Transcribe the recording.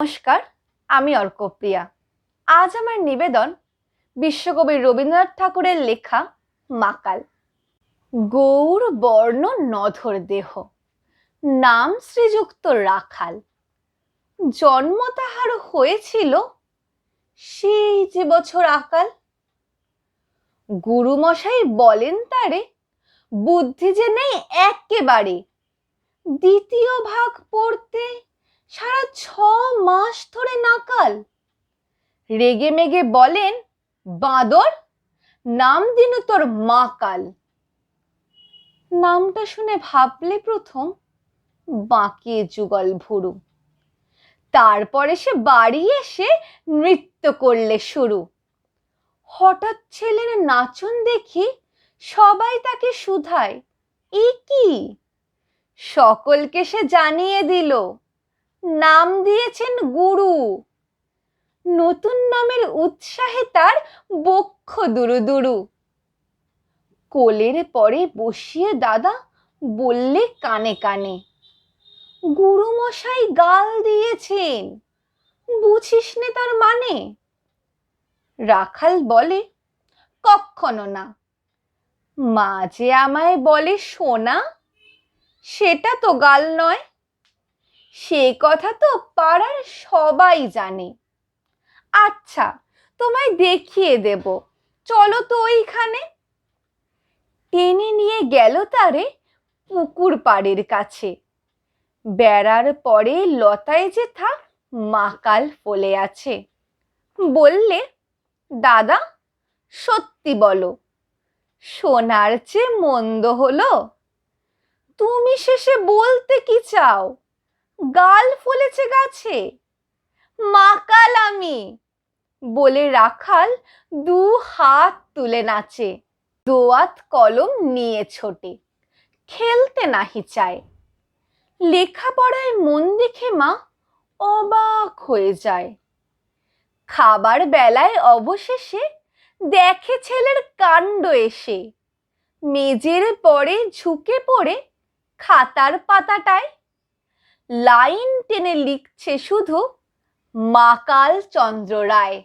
নমস্কার, আমি অর্কপ্রিয়া। আজ আমার নিবেদন বিশ্বকবি রবীন্দ্রনাথ ঠাকুরের লেখা মাকাল। গৌর বর্ণ নধর দেহ, নাম শ্রীযুক্ত রাখাল। জন্ম তাহার হয়েছিল সেই যে বছর আকাল। গুরুমশাই বলেন তারে, বুদ্ধি যে নেই একেবারে। দ্বিতীয় ভাগ পড়তে মাস ধরে নাকাল। রেগে মেগে বলেন, বাঁদর, নাম দিন তোর মাকাল নামটা শুনে ভাবলে প্রথম বাঁকিয়ে যুগল ভুরু। তারপরে সে বাড়ি এসে নৃত্য করলে শুরু। হঠাৎ ছেলের নাচন দেখি সবাই তাকে শুধায়, এ কি? সকলকে সে জানিয়ে দিল নাম দিয়েছেন গুরু। নতুন নামের উৎসাহে তার বক্ষ দুরু দুরু। কোলের পরে বসিয়ে দাদা বললে কানে কানে, গুরুমশাই গাল দিয়েছেন বুঝিস নে তার মানে? রাখাল বলে কখনো না। মা যে আমায় বলে সোনা, সেটা তো গাল নয়। সে কথা তো পাড়ার সবাই জানে। আচ্ছা তোমায় দেখিয়ে দেব। চলো তো ওইখানে। টেনে নিয়ে গেল তারে পুকুর পাড়ের কাছে। বেড়ার পরে লতায় যে থা মাকাল ফলে আছে। বললে, দাদা, সত্যি বলো, সোনার চেয়ে মন্দ হলো? তুমি শেষে বলতে কি চাও? গাল ফুলেছে গাছে। মাকাল আমি। বলে রাখাল দু হাত তুলে নাচে। দোয়াত কলম নিয়ে ছোটে। খেলতে নাহি চায়। লেখাপড়ায় মন দেখে মা অবাক হয়ে যায়। খাবার বেলায় অবশেষে দেখে ছেলের কাণ্ড এসে। মেজের পরে ঝুঁকে পড়ে খাতার পাতাটায় লাইন টেনে লিখছে শুধু মাকাল চন্দ্র রায়।